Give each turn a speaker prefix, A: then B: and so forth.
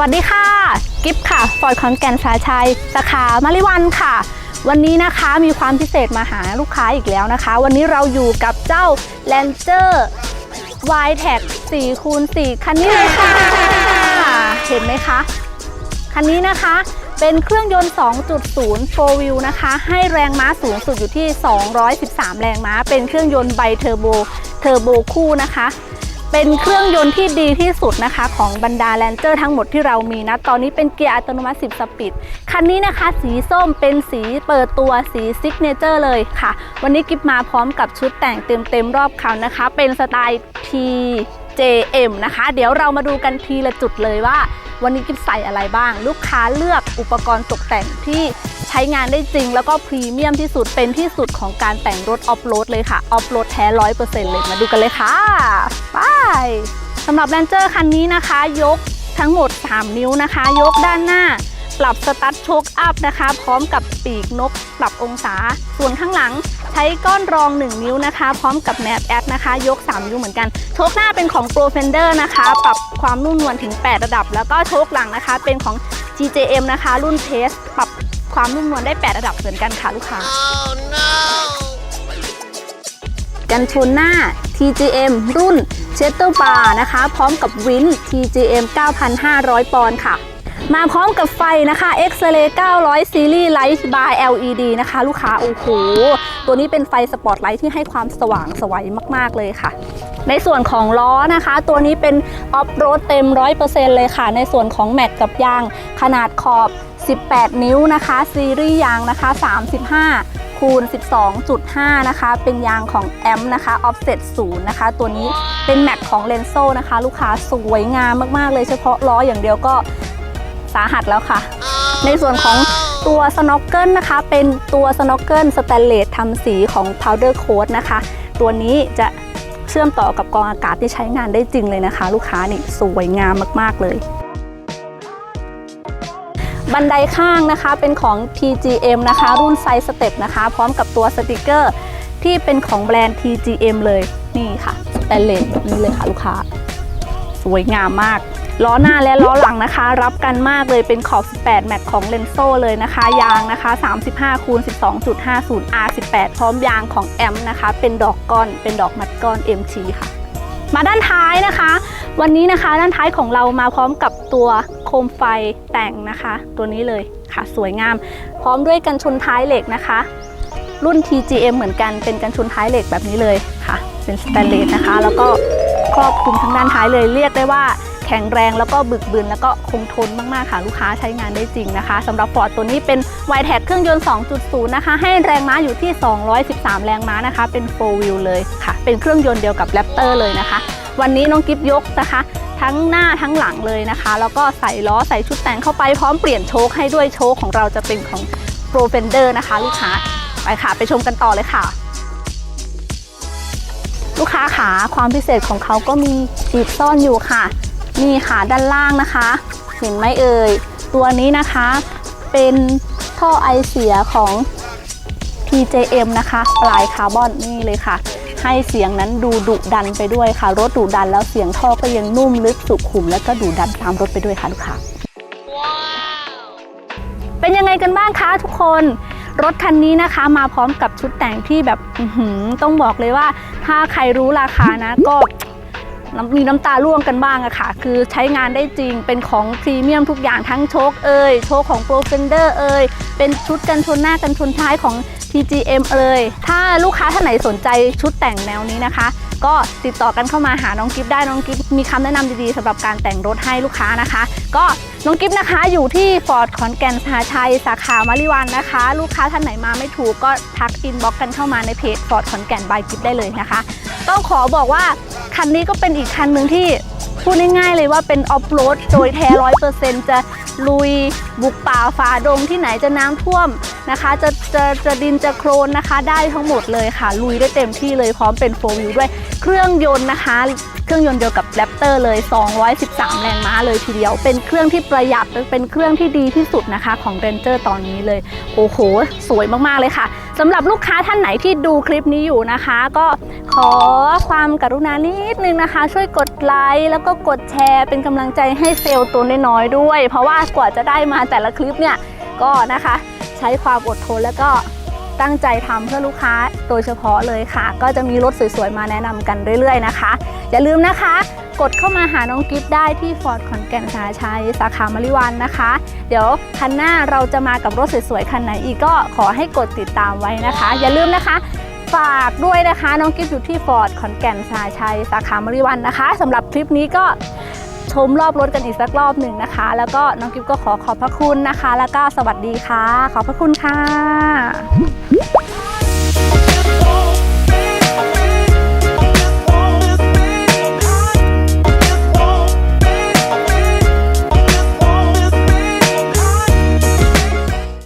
A: วัสดีค่ะ กิฟค่ะฟอร์ดขอนแกนสาชัย สาขามาริวันค่ะ วันนี้นะคะมีความพิเศษมาหาลูกค้าอีกแล้วนะคะ วันนี้เราอยู่กับเจ้า Ranger y t e c 4คูณ4คันนี้เลยค่ะเห็นไหมคะ คันนี้นะคะเป็นเครื่องยนต์ 2.0 4 wheel นะคะ ให้แรงม้าสูงสุดอยู่ที่ 213 แรงม้า เป็นเครื่องยนต์ไบเทอร์โบ เทอร์โบคู่นะคะ เป็นเครื่องยนต์ที่ดีที่สุดนะคะของบรรดาแลนเจอร์ทั้งหมดที่เรามีนะ ตอนนี้เป็นเกียร์อัตโนมัติ 10 สปีด คันนี้นะคะ สีส้มเป็นสีเปิดตัวสีซิกเนเจอร์เลยค่ะ วันนี้กิฟมาพร้อมกับชุดแต่งเต็มๆรอบคันนะคะ เป็นสไตล์ J.M. นะคะ เดี๋ยวเรามาดูกันทีละจุดเลยว่า วันนี้กิฟใส่อะไรบ้าง ลูกค้าเลือกอุปกรณ์ตกแต่งที่ใช้งานได้จริง แล้วก็พรีเมียมที่สุดเป็นที่สุดของการแต่งรถออฟโรดเลยค่ะออฟโรดแท้ร้อยเปอร์เซ็นต์เลยมาดูกันเลยค่ะไปสำหรับแรนเจอร์คันนี้นะคะ ยกทั้งหมด 3 นิ้วนะคะ ยกด้านหน้า ปรับสตาร์ทโชคอัพนะคะ พร้อมกับปีกนกปรับองศา ส่วนข้างหลังใช้ก้อนรอง 1 นิ้วนะคะ พร้อมกับแนบแอดนะคะ ยก 3 นิ้วเหมือนกัน โชคหน้าเป็นของ Pro Fender นะคะ ปรับความนุ่มนวลถึง 8 ระดับ แล้วก็โชคหลังนะคะ เป็นของ GJM นะคะ รุ่นเทสปรับความนุ่มนวลได้ 8 ระดับเหมือนกันค่ะลูกค้ากันชนหน้า TGM รุ่นเชตเตอร์บาร์นะคะ พร้อมกับวิน TGM 9,500 ปอนด์ค่ะ มาพร้อมกับไฟนะคะ X-Ray 900 Series Light Bar LED นะคะ ลูกค้าโอ้โหตัวนี้เป็นไฟสปอตไลท์ที่ให้ความสว่างสวัยมาก ๆ เลยค่ะ ในส่วนของล้อนะคะ ตัวนี้เป็นออฟโรดเต็ม 100%เลยค่ะ ในส่วนของแม็กกับยาง ขนาดขอบ 18 นิ้วนะคะ ซีรีส์ยางนะคะ 35คูณ 12.5 นะคะ เป็นยางของแอมนะคะ offset 0 นะคะ ตัวนี้เป็นแม็กของเลนโซนะคะ ลูกค้าสวยงามมาก ๆ เลยเฉพาะล้ออย่างเดียวก็ สาหัสแล้วค่ะ ในส่วนของตัวสโน k เกิลนะคะ เป็นตัวสโน k เกิลสแตนเลสทำสีของ powder coat นะคะ ตัวนี้จะเชื่อมต่อกับกองอากาศที่ใช้งานได้จริงเลยนะคะ ลูกค้านี่สวยงามมาก ๆ เลย บันไดข้างนะคะเป็นของ TGM นะคะ รุ่นไซส์สเต็ปนะคะ พร้อมกับตัวสติกเกอร์ที่เป็นของแบรนด์ TGM เลยนี่ค่ะสแตนเลสแบบนี้เลยค่ะลูกค้า สวยงามมาก ล้อหน้าและล้อหลังนะคะ รับกันมากเลยเป็นขอบ 18 แมตของเลนโซเลยนะคะ ยางนะคะ 35คูณ12.50 R18 พร้อมยางของแอมนะคะ เป็นดอกก้อน เป็นดอกมัดก้อน MT ค่ะ มาด้านท้ายนะคะ วันนี้นะคะด้านท้ายของเรามาพร้อมกับตัวโคมไฟแต่งนะคะ ตัวนี้เลยค่ะสวยงาม พร้อมด้วยกันชนท้ายเหล็กนะคะรุ่น TGM เหมือนกัน เป็นกันชนท้ายเหล็กแบบนี้เลยค่ะ เป็นสแตนเลสนะคะ แล้วก็ ครอบคลุมทั้งด้านท้ายเลยเรียกได้ว่าแข็งแรงแล้วก็บึกบึนแล้วก็คงทนมาก ๆ ค่ะ ลูกค้าใช้งานได้จริงนะคะสำหรับฟอร์ดตัวนี้เป็น y t e c เครื่องยนต์ 2.0 นะคะ ให้แรงม้าอยู่ที่ 213 แรงม้านะคะ เป็น 4 wheel เลยค่ะ เป็นเครื่องยนต์เดียวกับ Raptor เลยนะคะ วันนี้น้องกิฟยกนะคะ ทั้งหน้าทั้งหลังเลยนะคะ แล้วก็ใส่ล้อใส่ชุดแต่งเข้าไปพร้อมเปลี่ยนโชคให้ด้วยโชคของเราจะเป็นของ Pro Fender นะคะ ลูกค้าไปค่ะ ไปชมกันต่อเลยค่ะ ลูกค้าขาความพิเศษของเขาก็มีจีบซ่อนอยู่ค่ะ นี่ค่ะด้านล่างนะคะ เห็นไหมเอ่ย ตัวนี้นะคะเป็นท่อไอเสียของ TJM นะคะ ปลายคาร์บอนนี่เลยค่ะ ให้เสียงนั้นดูดุดันไปด้วยค่ะ รถดุดันแล้วเสียงท่อก็ยังนุ่มลึกสุขุม แล้วก็ดุดันตามรถไปด้วยค่ะลูกค้าเป็นยังไงกันบ้างคะทุกคน รถคันนี้นะคะมาพร้อมกับชุดแต่งที่แบบต้องบอกเลยว่า ถ้าใครรู้ราคานะก็มีน้ำตาร่วงกันบ้างอะค่ะ คือใช้งานได้จริง เป็นของพรีเมียมทุกอย่างทั้งโชคเอ่ย โชคของ Pro Fender เอ่ย เป็นชุดกันชนหน้ากันชนท้ายของ TGM เอ่ย ถ้าลูกค้าท่านไหนสนใจชุดแต่งแนวนี้นะคะ ก็ติดต่อกันเข้ามาหาน้องกิฟได้ น้องกิฟมีคำแนะนำดีๆสำหรับการแต่งรถให้ลูกค้านะคะ ก็น้องกิฟนะคะอยู่ที่ฟอร์ดขอนแก่นสหชัยสาขามาริวันนะคะ ลูกค้าท่านไหนมาไม่ถูกก็ทักอินบ็อกกันเข้ามาในเพจฟอร์ดขอนแก่นบายกิฟได้เลยนะคะ ต้องขอบอกว่าคันนี้ก็เป็นอีกคันหนึ่งที่พูดง่ายๆเลยว่าเป็นออฟโรดโดยแท้ร้อยเปอร์เซ็นต์จะลุยบุกป่าฝ่าดงที่ไหนจะน้ำท่วมนะคะ จะจะจะดินจะโครนนะคะ ได้ทั้งหมดเลยค่ะ ลุยได้เต็มที่เลยพร้อมเป็นโฟวิวด้วย เครื่องยนต์นะคะ เครื่องยนต์เดียวกับแรปเตอร์เลย 213 แรงม้าเลยทีเดียว เป็นเครื่องที่ประหยัดเป็นเครื่องที่ดีที่สุดนะคะของ Ranger ตอนนี้เลย โอ้โห สวยมาก ๆ เลยค่ะสำหรับลูกค้าท่านไหนที่ดูคลิปนี้อยู่นะคะ ก็ขอความกรุณานิดนึงนะคะ ช่วยกดไลค์แล้วก็กดแชร์ เป็นกำลังใจให้เซลล์ตัวน้อยๆด้วย เพราะว่ากว่าจะได้มาแต่ละคลิปเนี่ยก็นะคะ ใช้ความอดทนแล้วก็ ตั้งใจทำเพื่อลูกค้าโดยเฉพาะเลยค่ะ ก็จะมีรถสวยๆมาแนะนำกันเรื่อยๆนะคะ อย่าลืมนะคะ กดเข้ามาหาน้องกิฟต์ได้ที่ฟอร์ดขอนแก่นสาชัยสาขามริวันนะคะ เดี๋ยวคันหน้าเราจะมากับรถสวยๆคันไหนอีกก็ขอให้กดติดตามไว้นะคะ อย่าลืมนะคะฝากด้วยนะคะ น้องกิฟต์อยู่ที่ฟอร์ดขอนแก่นสาชัยสาขามริวันนะคะสำหรับคลิปนี้ก็ ชมรอบรถกันอีกสักรอบหนึ่งนะคะ แล้วก็น้องกิฟก็ขอขอบพระคุณนะคะ แล้วก็สวัสดีค่ะ ขอบพระคุณค่ะ